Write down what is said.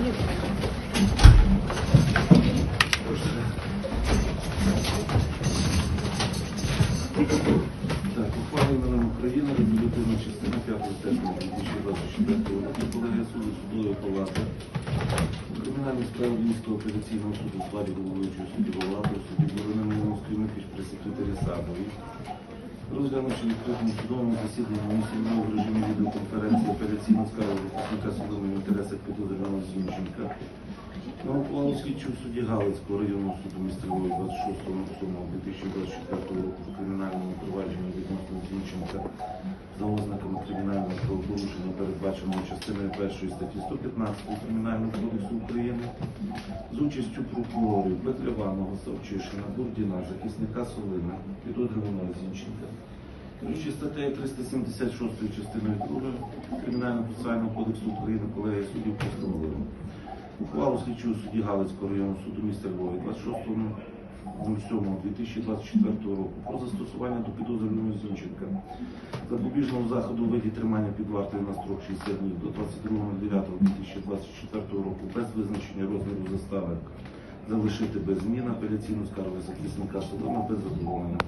Так, ухвалена Україна, резолютивна частина 5 серпня 2024 року, колегія суду судової палати. Кримінальні справи Львівського операційного суду у складі головуючого судді палати, судді Борони Миловської Микич при секретарі Садовій. Розглянувши відкритому судовому засіданні на в режимі відеоконференції операційну скаргу захисника судового в інтересах підозрюваного Зінченка, ухвалу слідчого судді Галицького районного суду міста Львова 26.07.2024 року по кримінальному провадженню відносно Зінченка за ознаками кримінального правопорушення, передбаченого частиною першої статті 115 Кримінального кодексу України, участю прокурорів Петляваного, Савчишина, Бурдіна, захисника Солина, підозрюваного Зінченка. Керуючи статтею 376 частиною 2 Кримінального процесуального кодексу України колегія суддів постановила ухвалу слідчого судді Галицького районного суду міста Львова 26.07.2024 року про застосування до підозрюваного Зінченка запобіжного заходу у виді тримання під вартою на строк 60 днів до 22.09.2024 року без визначення розміру застави залишити без змін апеляційну скаргу захисника судом без задоволення.